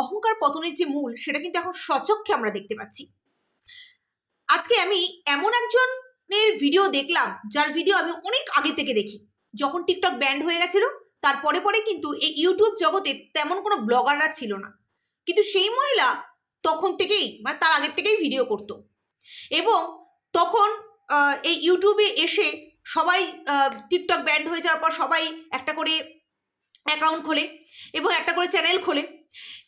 অহংকার পতনের যে মূল, সেটা কিন্তু এখন সচক্ষে আমরা দেখতে পাচ্ছি। আজকে আমি এমন একজনের ভিডিও দেখলাম, যার ভিডিও আমি অনেক আগে থেকে দেখি। যখন টিকটক ব্যান্ড হয়ে গেছিল তারপরে পরে কিন্তু এই ইউটিউব জগতে তেমন কোনো ব্লগাররা ছিল না। কিন্তু সেই মহিলা তখন থেকেই মানে তার আগের থেকেই ভিডিও করতো। এবং তখন এই ইউটিউবে এসে সবাই টিকটক ব্যান্ড হয়ে যাওয়ার পর সবাই একটা করে অ্যাকাউন্ট খোলে এবং একটা করে চ্যানেল খোলে।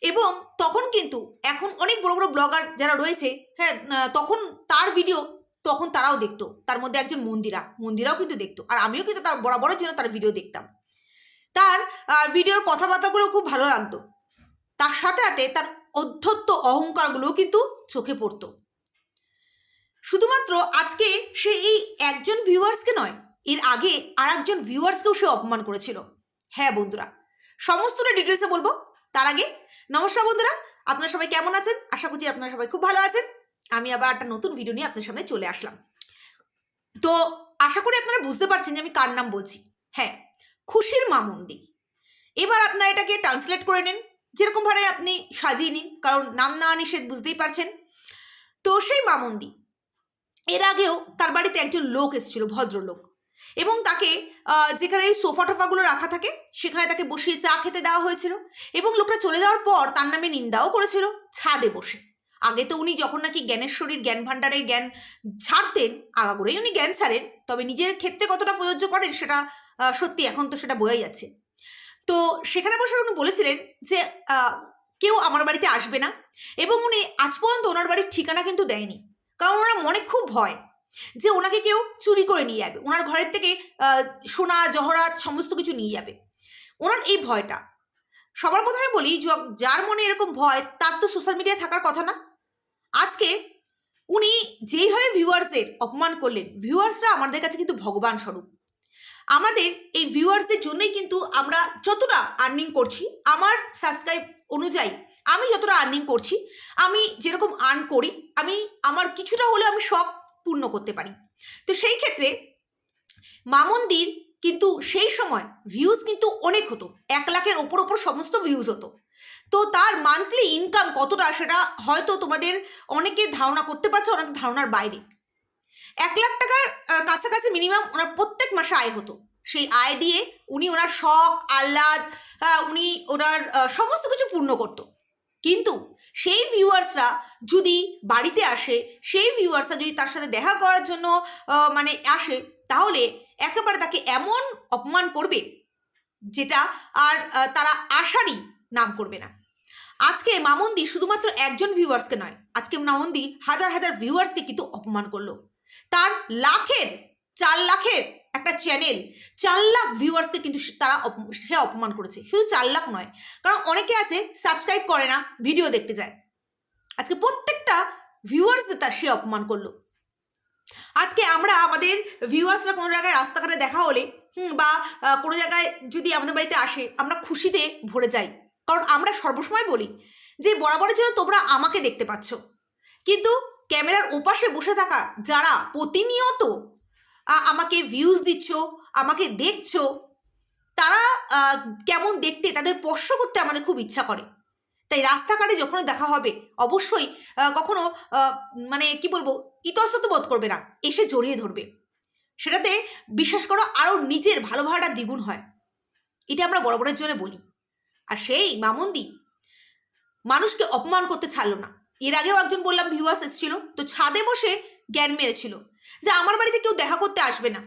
এবং তখন কিন্তু, এখন অনেক বড় বড় ব্লগার যারা রয়েছে হ্যাঁ তখন তার ভিডিও তখন তারাও দেখতো। তার মধ্যে একজন মন্দিরা, মন্দিরাও কিন্তু দেখতো। আর আমিও কিন্তু তার বরাবরের জন্য তার ভিডিও দেখতাম। তার ভিডিওর কথাবার্তাগুলো খুব ভালো লাগতো। তার সাথে সাথে তার অধ্যত্ত অহংকারগুলোও কিন্তু চোখে পড়তো। শুধুমাত্র আজকে সে এই একজন ভিউয়ার্সকে নয়, এর আগে আর একজন ভিউয়ার্সকেও সে অপমান করেছিল। হ্যাঁ বন্ধুরা, সমস্তটা ডিটেলসে বলব। তার আগে নমস্কার বন্ধুরা, আপনারা সবাই কেমন আছেন? আশা করছি আপনারা সবাই খুব ভালো আছেন। আমি আবার একটা নতুন ভিডিও নিয়ে আপনার সামনে চলে আসলাম। তো আশা করি আপনারা বুঝতে পারছেন যে আমি কার নাম বলছি। হ্যাঁ খুশির মামুন্ডি এবার আপনারা এটাকে ট্রান্সলেট করে নিন। যেরকমভাবে আপনি সাজিয়ে নিন, কারণ নাম না নিষেধ বুঝতেই পারছেন। তো সেই মামুন্দি এর আগেও তার বাড়িতে একজন লোক এসেছিল, ভদ্রলোক। এবং তাকে যেখানে এই সোফা টোফাগুলো রাখা থাকে, সেখানে তাকে বসিয়ে চা খেতে দেওয়া হয়েছিল এবং লোকটা চলে যাওয়ার পর তার নামে নিন্দাও করেছিল ছাদে বসে। আগে তো উনি যখন নাকি জ্ঞানেশ্বরীর জ্ঞান ভাণ্ডারের জ্ঞান ছাড়তেন আগাগোড়াই উনি জ্ঞান ছাড়েন, তবে নিজের ক্ষেত্রে কতটা প্রযোজ্য করেন সেটা সত্যি এখন তো সেটা বোঝাই যাচ্ছে। তো সেখানে বসে উনি বলেছিলেন যে কেউ আমার বাড়িতে আসবে না এবং উনি আজ পর্যন্ত ওনার বাড়ির ঠিকানা কিন্তু দেয়নি, কারণ ওনার মনে খুব ভয়। যে ওনাকে কেউ চুরি করে নিয়ে যাবে। ওনার ঘরের থেকে সোনা, জহরাত সমস্ত কিছু নিয়ে যাবে। ওনার এই ভয়টা। সবার প্রথমে বলি যার মনে এরকম ভয়, তার তো সোশ্যাল মিডিয়ায় থাকার কথা না। আজকে উনি যেইভাবে ভিউয়ার্সদের অপমান করলেন, ভিউয়ার্সরা আমাদের কাছে কিন্তু ভগবান স্বরূপ। আমাদের এই ভিউয়ার্সদের জন্যই কিন্তু আমরা যতটা আর্নিং করছি, আমার সাবস্ক্রাইব অনুযায়ী আমি যতটা আর্নিং করছি, আমি যেরকম আর্ন করি, আমি, আমার কিছুটা হলেও আমি শখ পূর্ণ করতে পারি। তো সেই ক্ষেত্রে মামন্দির কিন্তু সেই সময় ভিউজ কিন্তু অনেক হতো। এক লাখের ওপর ওপর সমস্ত ভিউজ হতো। তো তার মান্থলি ইনকাম কতটা সেটা হয়তো তোমাদের অনেকে ধারণা করতে পারছে অনেক ধারণার বাইরে। এক লাখ টাকার কাছাকাছি মিনিমাম ওনার প্রত্যেক মাসে আয় হতো। সেই আয় দিয়ে উনি ওনার শখ আহ্লাদ আহ, উনি ওনার সমস্ত কিছু পূর্ণ করতো। কিন্তু সেই ভিউয়ার্সরা যদি বাড়িতে আসে, সেই ভিউয়ার্সরা যদি তার সাথে দেখা করার জন্য মানে আসে, তাহলে একেবারে তাকে এমন অপমান করবে যেটা আর তারা আশারই নাম করবে না। আজকে মামন্দি শুধুমাত্র একজন ভিউয়ার্সকে নয়, আজকে মামন্দি হাজার হাজার ভিউয়ার্সকে কিন্তু অপমান করল। তার লাখের চার লাখের একটা চ্যানেল চার লাখ ভিউয়ার্সকে কিন্তু তারা সে অপমান করেছে। শুধু চার লাখ নয়, কারণ অনেকে আছে সাবস্ক্রাইব করে না ভিডিও দেখতে যায়। আজকে প্রত্যেকটা ভিউয়ার্সদের তার সে অপমান করল। আজকে আমরা আমাদের ভিউয়ার্সরা কোনো জায়গায় রাস্তাঘাটে দেখা হলে, হুম, বা কোনো জায়গায় যদি আমাদের বাড়িতে আসে, আমরা খুশিতে ভরে যাই। কারণ আমরা সর্বসময় বলি যে, বরাবরের জন্য তোমরা আমাকে দেখতে পাচ্ছ। কিন্তু ক্যামেরার ওপাশে বসে থাকা যারা প্রতিনিয়ত আমাকে ভিউজ দিচ্ছ, আমাকে দেখছ, তারা কেমন দেখতে, তাদের স্পর্শ করতে আমাদের খুব ইচ্ছা করে। তাই রাস্তাঘাটে যখন দেখা হবে, অবশ্যই কখনো মানে কি বলব, ইতস্তত বোধ করবে না, এসে জড়িয়ে ধরবে। সেটাতে বিশ্বাস করো আরও নিজের ভালোবাসাটা দ্বিগুণ হয়। এটা আমরা বড় বড়ের জন্য বলি। আর সেই মামন্দি, মানুষকে অপমান করতে ছাড়লো না। এর আগেও একজন বললাম ভিউয়ার্স এসেছিল, তো ছাদে বসে জ্ঞান মেরেছিল যে আমার বাড়িতে কেউ দেখা করতে আসবে না।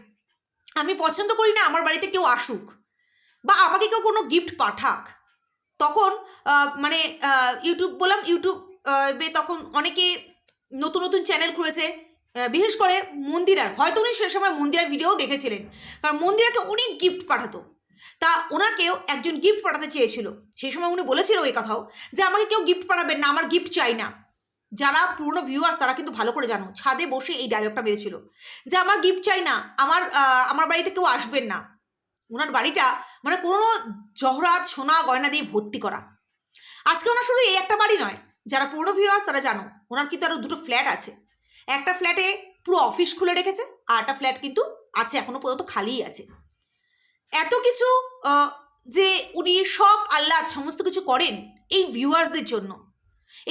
আমি পছন্দ করি না আমার বাড়িতে কেউ আসুক বা আমাকে কেউ কোনো গিফট পাঠাক। তখন মানে ইউটিউব বললাম ইউটিউব তখন অনেকে নতুন নতুন চ্যানেল খুলেছে বিশেষ করে মন্দিরার। হয়তো উনি সে সময় মন্দিরার ভিডিও দেখেছিলেন। কারণ মন্দিরাকে অনেক গিফট পাঠাতো। তা ওনাকেও একজন গিফট পাঠাতে চেয়েছিল। সেই সময় উনি বলেছিল এই কথাও যে আমাকে কেউ গিফট পাঠাবেন না, আমার গিফট চাই না। যারা পুরনো ভিউয়ার্স তারা কিন্তু ভালো করে জানো। ছাদে বসে এই ডায়লগটা বেরিয়েছিল যে আমার গিফট চাই না, আমার আমার বাড়িতে কেউ আসবেন না। ওনার বাড়িটা মানে কোনো জহরাত সোনা গয়না দিয়ে ভর্তি করা। আজকে ওনার শুধু এই একটা বাড়ি নয়, যারা পুরনো ভিউয়ার্স তারা জানো, ওনার কিন্তু আরও দুটো ফ্ল্যাট আছে। একটা ফ্ল্যাটে পুরো অফিস খুলে রেখেছে, আর একটা ফ্ল্যাট কিন্তু আছে, এখনও পর্যন্ত খালিই আছে। এত কিছু যে উনি সব আল্লাহ সমস্ত কিছু করেন এই ভিউয়ার্সদের জন্য।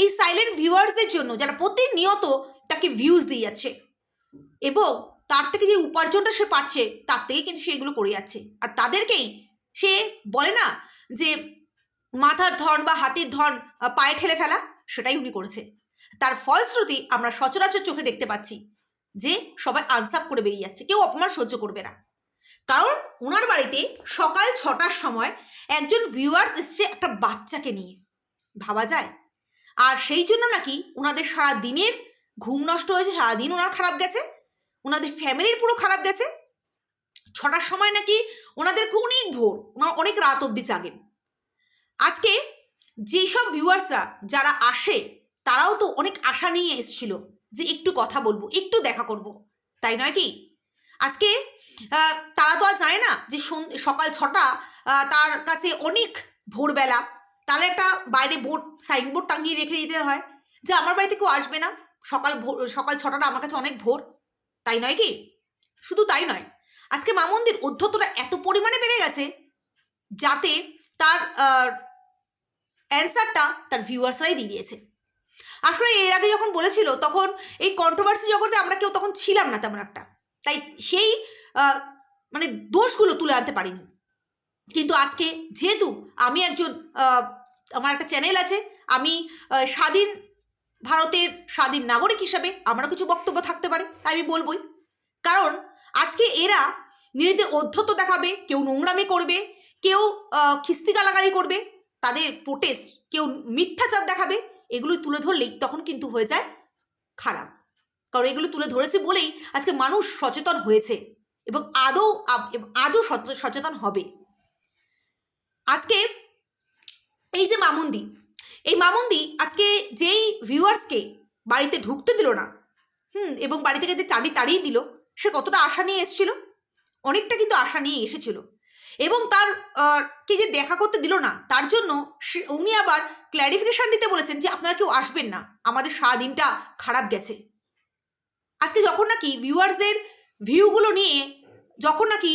এই সাইলেন্ট ভিউয়ার্সদের জন্য যারা প্রতিনিয়ত তাকে ভিউজ দিয়ে যাচ্ছে এবং তার থেকে যে উপার্জনটা সে পাচ্ছে, তার থেকে কিন্তু সে এগুলো করে যাচ্ছে। আর তাদেরকেই সে বলে না যে মাথার ধন বা হাতির ধন পায়ে ঠেলে ফেলা, সেটাই উনি করেছে। তার ফলশ্রুতি আমরা সচরাচর চোখে দেখতে পাচ্ছি যে সবাই আনসাপ করে বেরিয়ে যাচ্ছে, কেউ অপমান সহ্য করবে না। কারণ ওনার বাড়িতে সকাল ছটার সময় একজন ভিউয়ার্স এসছে একটা বাচ্চাকে নিয়ে। ভাবা যায়? আর সেই জন্য নাকি ওনাদের সারা দিনের ঘুম নষ্ট হয়েছে, সারাদিন ওনার খারাপ গেছে ওনাদের ফ্যামিলির পুরো খারাপ গেছে। ছটার সময় নাকি ওনাদেরকে অনেক ভোর ওনারা অনেক রাত অবধি জাগেন। আজকে যেসব ভিউয়ার্সরা যারা আসে, তারাও তো অনেক আশা নিয়ে এসেছিল যে একটু কথা বলব, একটু দেখা করব, তাই নয় কি? আজকে তারা তো আর জানে না যে সকাল ছটা তার কাছে অনেক ভোরবেলা তাহলে একটা বাইরে বোর্ড সাইনবোর্ড টাঙিয়ে রেখে দিতে হয় যে আমার বাড়িতে কেউ আসবে না। সকাল ভোর, সকাল ছটাটা আমার কাছে অনেক ভোর। তাই নয় কি? শুধু তাই নয়। আজকে মা মন্দির অধ্যত্বটা এত পরিমাণে বেড়ে গেছে যাতে তার অ্যান্সারটা তার ভিউয়ার্সরাই দিয়ে দিয়েছে। আসলে এর আগে যখন বলেছিল, তখন এই কন্ট্রোভার্সি জগতে আমরা কেউ তখন ছিলাম না তেমন একটা। তাই সেই মানে দোষগুলো তুলে আনতে পারিনি। কিন্তু আজকে যেহেতু আমি একজন আমার একটা চ্যানেল আছে, আমি স্বাধীন ভারতের স্বাধীন নাগরিক হিসাবে আমারও কিছু বক্তব্য থাকতে পারে, তাই আমি বলবই। কারণ আজকে এরা নিজেদের অধ্যত্ব দেখাবে, কেউ নোংরামি করবে, কেউ খিস্তি গালাগালি করবে, তাদের প্রোটেস্ট কেউ মিথ্যাচার দেখাবে, এগুলো তুলে ধরলেই তখন কিন্তু হয়ে যায় খারাপ। কারণ এগুলো তুলে ধরেছে বলেই আজকে মানুষ সচেতন হয়েছে এবং আদৌ আজও সচে- সচেতন হবে। আজকে এই যে মামুন্দি, এই মামুন্দি আজকে যেই ভিউয়ার্সকে বাড়িতে ঢুকতে দিল না, হুম, এবং বাড়ি থেকে যে চাবি তাড়িয়ে দিল, সে কতটা আশা নিয়ে এসেছিল? অনেকটা কিন্তু আশা নিয়ে এসেছিল। এবং তার কে যে দেখা করতে দিল না, তার জন্য উনি আবার ক্ল্যারিফিকেশন দিতে বলেছেন যে আপনারা কেউ আসবেন না, আমাদের সারাদিনটা খারাপ গেছে। আজকে যখন নাকি ভিউয়ার্সদের ভিউগুলো নিয়ে, যখন নাকি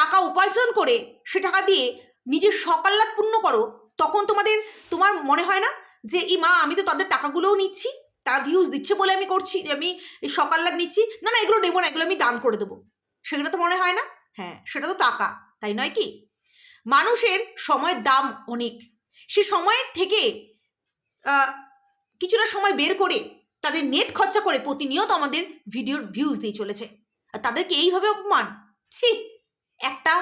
টাকা উপার্জন করে সে টাকা দিয়ে নিজের সকাল্লাদ পূর্ণ করো, তখন তোমাদের, তোমার মনে হয় না যে ই মা, আমি তো তাদের টাকাগুলোও নিচ্ছি, তারা ভিউজ দিচ্ছে বলে আমি করছি, আমি সকাল্লাদ নিচ্ছি। না না, এগুলো নেব না, এগুলো আমি দান করে দেবো। সেগুলো তো মনে হয় না? হ্যাঁ সেটা তো টাকা, তাই নয় কি? মানুষের সময়ের দাম অনেক। সে সময়ের থেকে কিছুটা সময় বের করে তাদের নেট খরচা করে প্রতিনিয়ত আমাদের ভিডিওর ভিউজ দিয়ে চলেছে। আর তাদেরকে এইভাবে অপমান? ছি! একটা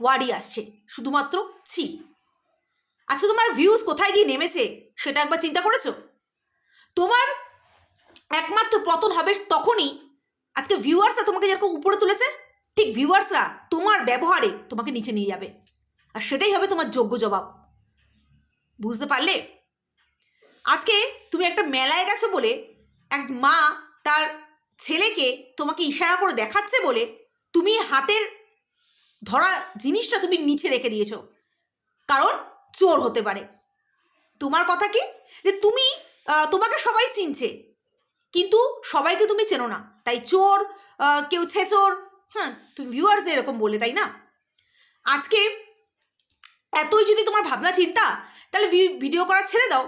ওয়ার্ডই আসছে, শুধুমাত্র ছি। আচ্ছা তোমার ভিউজ কোথায় গিয়ে নেমেছে, সেটা একবার চিন্তা করেছ? তোমার একমাত্র পতন হবে তখনই, আজকে ভিউয়ার্সরা তোমাকে যেরকম উপরে তুলেছে, ঠিক ভিউয়ার্সরা তোমার ব্যবহারে তোমাকে নিচে নিয়ে যাবে। আর সেটাই হবে তোমার যোগ্য জবাব। বুঝতে পারলে? আজকে তুমি একটা মেলায় গেছো বলে, এক মা তার ছেলেকে তোমাকে ইশারা করে দেখাচ্ছে বলে, তুমি হাতের ধরা জিনিসটা তুমি নিচে রেখে দিয়েছ। কারণ চোর হতে পারে। তোমার কথা কি? যে তুমি তোমাকে সবাই চিনছে। কিন্তু সবাইকে তুমি চেনো না। তাই চোর কেউ ছেচোর হ্যাঁ তুমি ভিউয়ার্সদের এরকম বলে, তাই না? আজকে এতই যদি তোমার ভাবনা, চিন্তা, তাহলে ভিডিও করা ছেড়ে দাও।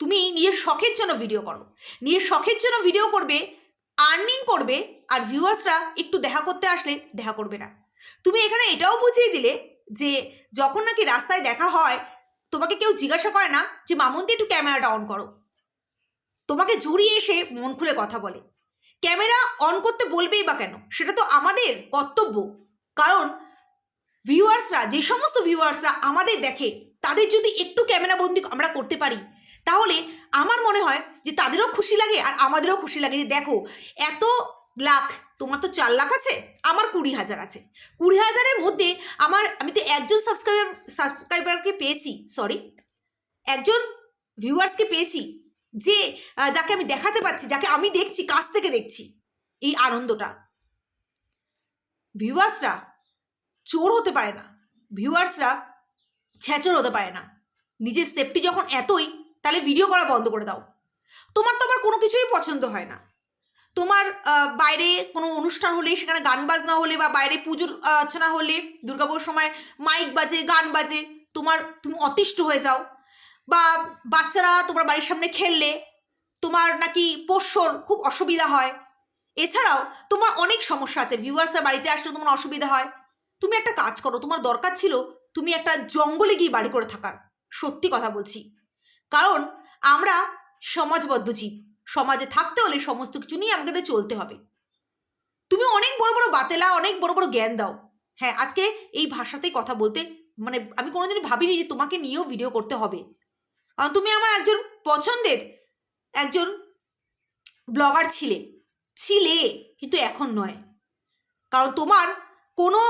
তুমি নিজের শখের জন্য ভিডিও করো। নিজের শখের জন্য ভিডিও করবে আর্নিং করবে, আর ভিউয়ার্সরা একটু দেখা করতে আসলে, দেখা করবে না। তুমি এখানে এটাও বুঝিয়ে দিলে যে যখন নাকি রাস্তায় দেখা হয়, তোমাকে কেউ জিজ্ঞাসা করে না যে মামুন্দি একটু ক্যামেরাটা অন করো। তোমাকে জড়িয়ে এসে মন খুলে কথা বলে। ক্যামেরা অন করতে বলবেই বা কেন? সেটা তো আমাদের কর্তব্য। কারণ ভিউয়ার্সরা, যে সমস্ত ভিউয়ার্সরা আমাদের দেখে, তাদের যদি একটু ক্যামেরা বন্দি আমরা করতে পারি, তাহলে আমার মনে হয় যে, তাদেরও খুশি লাগে আর আমাদেরও খুশি লাগে যে, দেখো, এত লাখ তোমার তো চার লাখ আছে, আমার কুড়ি হাজার আছে। কুড়ি হাজারের মধ্যে আমার, আমি তো একজন সাবস্ক্রাইবার সাবস্ক্রাইবারকে পেয়েছি সরি একজন ভিউয়ার্সকে পেয়েছি, যে যাকে আমি দেখাতে পাচ্ছি, যাকে আমি দেখছি, কাছ থেকে দেখছি, এই আনন্দটা। ভিউয়ার্সরা চোর হতে পারে না ভিউয়ার্সরা ছ্যাচর হতে পারে না। নিজের সেফটি যখন এতই, তাহলে ভিডিও করা বন্ধ করে দাও। তোমার তো আবার কোনো কিছুই পছন্দ হয় না। তোমার বাইরে কোনো অনুষ্ঠান হলে, সেখানে গান বাজনা হলে বা বাইরে পুজোর অর্চনা হলে দুর্গাপুর সময় মাইক বাজে, গান বাজে, তোমার, তুমি অতিষ্ঠ হয়ে যাও। বা বাচ্চারা তোমার বাড়ির সামনে খেললে, তোমার নাকি পোষ্যর খুব অসুবিধা হয়। এছাড়াও তোমার অনেক সমস্যা আছে ভিউয়ার্সরা বাড়িতে আসলে তোমার অসুবিধা হয়। তুমি একটা কাজ করো, তোমার দরকার ছিল তুমি একটা জঙ্গলে গিয়ে বাড়ি করে থাকার। সত্যি কথা বলছি। কারণ আমরা সমাজবদ্ধ জীব। সমাজে থাকতে হলে সমস্ত কিছু নিয়ে আমাদের চলতে হবে। তুমি অনেক বড় বড় বাতেলা, অনেক বড় বড় জ্ঞান দাও। হ্যাঁ আজকে এই ভাষাতেই কথা বলতে মানে আমি কোনোদিনই ভাবিনি যে তোমাকে নিয়েও ভিডিও করতে হবে। তুমি আমার একজন পছন্দের একজন ব্লগার ছিলে। ছিলে, কিন্তু এখন নয়। কারণ তোমার কোনো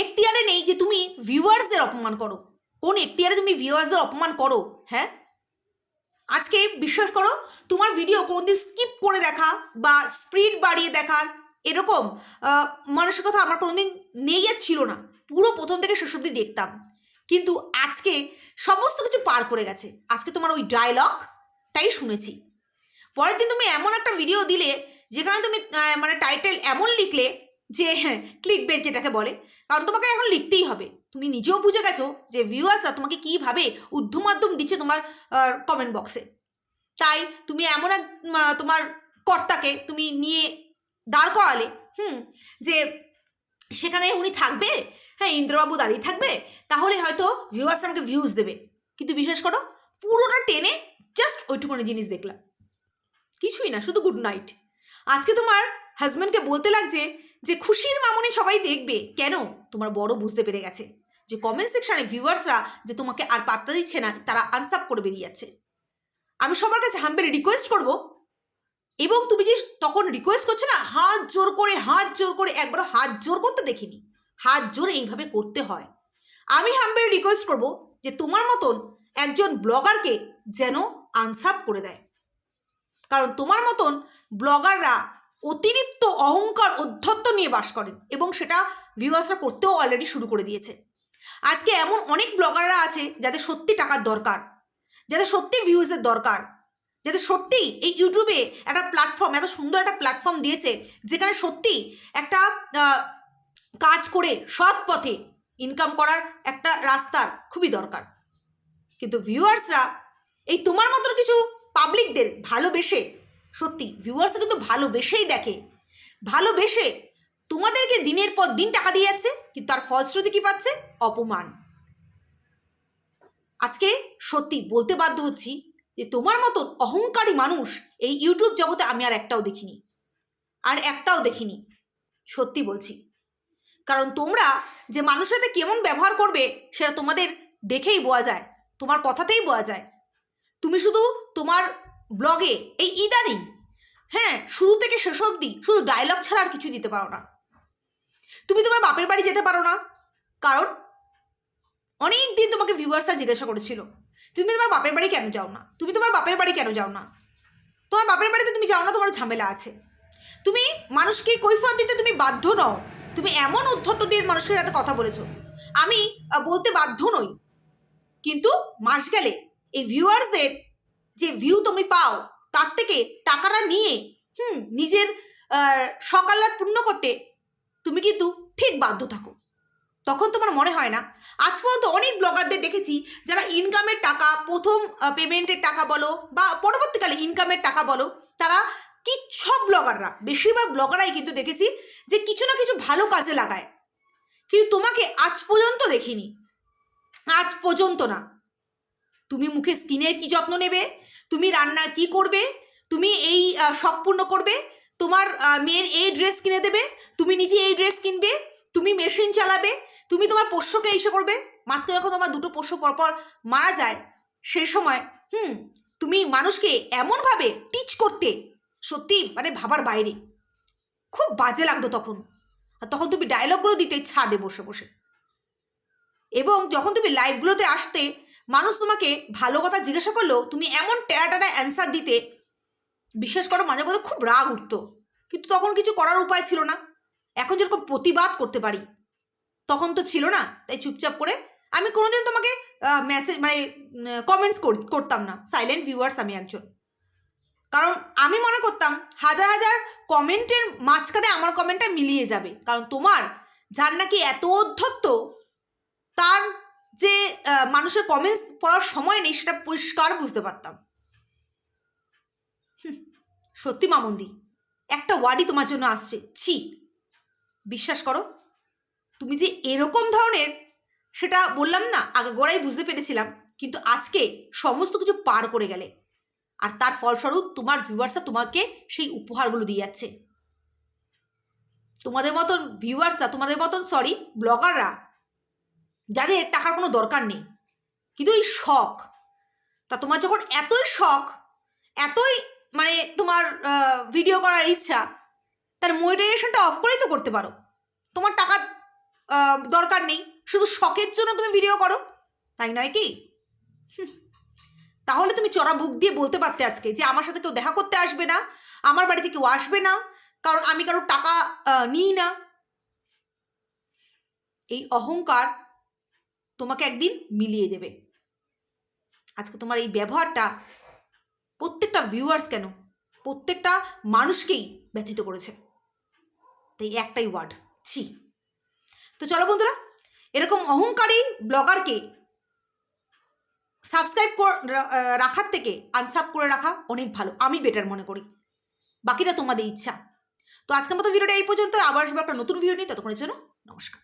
এখতিয়ারে নেই যে তুমি ভিউয়ার্সদের অপমান করো। কোন এখতিয়ারে তুমি ভিউয়ার্সদের অপমান করো হ্যাঁ? আজকে বিশ্বাস করো তোমার ভিডিও কোনোদিন স্কিপ করে দেখা বা স্পিড বাড়িয়ে দেখার এরকম আহ, মানসিকতা আমার কোনোদিন নেই আর ছিল না। পুরো প্রথম থেকে শেষ অব্দি দেখতাম। কিন্তু আজকে সমস্ত কিছু পার করে গেছে। আজকে তোমার ওই ডায়লগটাই শুনেছি। পরের দিন তুমি এমন একটা ভিডিও দিলে যেখানে তুমি মানে টাইটেল এমন লিখলে যে হ্যাঁ ক্লিক বেট যেটাকে বলে কারণ তোমাকে এখন লিখতেই হবে। তুমি নিজেও বুঝে গেছো যে ভিউয়ার্সরা তোমাকে কীভাবে উদ্ধমাধ্যম দিচ্ছে তোমার কমেন্ট বক্সে তাই তুমি এমন এক তোমার কর্তাকে তুমি নিয়ে দাঁড় করালে, হুম, যে সেখানে উনি থাকবে হ্যাঁ ইন্দ্রবাবু দাঁড়িয়ে থাকবে, তাহলে হয়তো ভিউয়ার্স আমাকে ভিউজ দেবে। কিন্তু বিশেষ করো, পুরোটা টেনে জাস্ট ওইটুকুনি জিনিস দেখলাম। কিছুই না, শুধু গুড নাইট আজকে তোমার হাজব্যান্ডকে বলতে লাগছে যে খুশির মামনি সবাই দেখবে। কেন? তোমার বড় বুঝতে পেরে গেছে। যে কমেন্ট সেকশনে ভিউয়ার্সরা যে তোমাকে আর পাত্তা দিচ্ছে না, তারা আনসাপ করে বেরিয়ে যাচ্ছে। আমি সবার কাছে হাম্বেল রিকোয়েস্ট করব, এবং তুমি যে তখন রিকোয়েস্ট করছ না, হাত জোর করে, হাত জোর করে একবার হাত জোর করতে দেখিনি। হাত জোর এইভাবে করতে হয়। আমি হাম্বেল রিকোয়েস্ট করব যে তোমার মতন একজন ব্লগারকে যেন আনসাপ করে দেয়। কারণ তোমার মতন ব্লগাররা অতিরিক্ত অহংকার, অধ্যত্ত নিয়ে বাস করেন, এবং সেটা ভিউয়ার্সরা করতেও অলরেডি শুরু করে দিয়েছে। আজকে এমন অনেক ব্লগাররা আছে যাদের সত্যি টাকার দরকার, যাদের সত্যি ভিউজের দরকার, যাদের সত্যি এই ইউটিউবে একটা প্ল্যাটফর্ম এত সুন্দর একটা প্ল্যাটফর্ম দিয়েছে যেখানে সত্যি একটা কাজ করে সৎ পথে ইনকাম করার একটা রাস্তার খুবই দরকার। কিন্তু ভিউয়ার্সরা এই তোমার মতো কিছু পাবলিকদের ভালোবেসে, সত্যি ভিউয়ার্সরা কিন্তু ভালোবেসেই দেখে, ভালোবেসে তোমাদেরকে দিনের পর দিন টাকা দিয়ে যাচ্ছে, কিন্তু তার ফলশ্রুতি কি পাচ্ছে? অপমান। আজকে সত্যি বলতে বাধ্য হচ্ছি যে তোমার মতন অহংকারী মানুষ এই ইউটিউব জগতে আমি আর একটাও দেখিনি। আর একটাও দেখিনি। সত্যি বলছি। কারণ তোমরা যে মানুষের সাথে কেমন ব্যবহার করবে, সেটা তোমাদের দেখেই বোঝা যায়, তোমার কথাতেই বোঝা যায়। তুমি শুধু তোমার ব্লগে এই ইদানিং হ্যাঁ শুরু থেকে শেষ অবধি শুধু ডায়লগ ছাড়া আর কিছু দিতে পারো না। তুমি তোমার বাপের বাড়ি যেতে পারো না। কারণ অনেক দিন তোমাকে ভিউয়ার্সরা জিজ্ঞাসা করেছিল, তুমি তোমার বাপের বাড়ি কেন যাও না? তুমি তোমার বাপের বাড়ি কেন যাও না? তোমার বাপের বাড়িতে তুমি যাও না, তোমার ঝামেলা আছে। তুমি মানুষকে কৈফত দিতে তুমি বাধ্য নও। তুমি এমন উদ্ধত্ত দিয়ে মানুষের সাথে কথা বলেছ। আমি বলতে বাধ্য নই। কিন্তু মাস গেলে এই ভিউয়ার্সদের যে ভিউ তুমি পাও, তার থেকে টাকাটা নিয়ে, হুম, নিজের সকাল্লাদ পূর্ণ করতে তুমি কিন্তু ঠিক বাধ্য থাকো। তখন তোমার মনে হয় না? আজ পর্যন্ত অনেক ব্লগারদের দেখেছি যারা ইনকামের টাকা প্রথম পেমেন্টের টাকা বলো বা পরবর্তীকালে ইনকামের টাকা বলো তারা কি সব ব্লগাররা বেশিরভাগ ব্লগারাই কিন্তু দেখেছি যে কিছু না কিছু ভালো কাজে লাগায়। কিন্তু তোমাকে আজ পর্যন্ত দেখিনি। আজ পর্যন্ত না। তুমি মুখে স্কিনের কি যত্ন নেবে? তুমি রান্নার কি করবে? তুমি এই আহ, শখ পূর্ণ করবে? তোমার মেয়ের এই ড্রেস কিনে দেবে, তুমি নিজে এই ড্রেস কিনবে, তুমি মেশিন চালাবে, তুমি তোমার পোষ্যকে এসে করবে মাঝখানে যখন তোমার দুটো পোষ্য পরপর মারা যায়, সেই সময়, হুম, তুমি মানুষকে এমনভাবে টিচ করতে, সত্যি মানে ভাবার বাইরে। খুব বাজে লাগতো তখন। আর তখন তুমি ডায়লগগুলো দিতে ছাদে বসে বসে। এবং যখন তুমি লাইভগুলোতে আসতে, মানুষ তোমাকে ভালো কথা জিজ্ঞাসা করলেও তুমি এমন টেরা টেরা অ্যান্সার দিতে বিশ্বাস করো মাঝে মধ্যে খুব রাগ উঠতো। কিন্তু তখন কিছু করার উপায় ছিল না। এখন যেরকম প্রতিবাদ করতে পারি, তখন তো ছিল না। তাই চুপচাপ করে আমি কোনোদিন তোমাকে মেসেজ মানে কমেন্ট করতাম না। সাইলেন্ট ভিউয়ার্স আমি একজন। কারণ আমি মনে করতাম, হাজার হাজার কমেন্টের মাঝখানে আমার কমেন্টটা মিলিয়ে যাবে। কারণ তোমার, যার নাকি এত অধ্যত্ত, তার যে মানুষের কমেন্টস পড়ার সময় নেই, সেটা পরিষ্কার বুঝতে পারতাম। সত্যি মামন্দি, একটা ওয়ার্ডই তোমার জন্য আসছে। ছি, বিশ্বাস করো, তুমি যে এরকম ধরনের, সেটা বললাম না, আগে গোড়াই বুঝতে পেরেছিলাম, কিন্তু আজকে সমস্ত কিছু পার করে গেলে। আর তার ফলস্বরূপ তোমার ভিউয়ার্সরা তোমাকে সেই উপহারগুলো দিয়ে যাচ্ছে। তোমাদের মতন ভিউয়ার্সরা তোমাদের মতন সরি ব্লগাররা যাদের টাকার কোনো দরকার নেই, কিন্তু এই শখ, তা তোমার যখন এতই শখ, এতই মানে তোমার ভিডিও করার ইচ্ছা, তার মোটিভেশনটা অফ করেই তো করতে পারো। তোমার টাকা দরকার নেই। শুধু শখের জন্য তুমি ভিডিও করো, তাই নয় কি। তাহলে তুমি চড়া বুক দিয়ে বলতে পারতে আজকে যে আমার সাথে কেউ দেখা করতে আসবে না, আমার বাড়িতে কেউ আসবে না, কারণ আমি কারোর টাকা নিই না। এই অহংকার তোমাকে একদিন মিলিয়ে দেবে। আজকে তোমার এই ব্যবহারটা প্রত্যেকটা ভিউয়ার্স কেন? প্রত্যেকটা মানুষকেই ব্যথিত করেছে। তাই একটাই ওয়ার্ড ছি। তো চলো বন্ধুরা, এরকম অহংকারী ব্লগারকে সাবস্ক্রাইব রাখার থেকে আনসাব করে রাখা অনেক ভালো, আমি বেটার মনে করি। বাকিটা তোমাদের ইচ্ছা। তো আজকের মতো ভিডিওটা এই পর্যন্ত, আবার আসবে একটা নতুন ভিডিও নিয়ে, ততক্ষণের জন্য নমস্কার।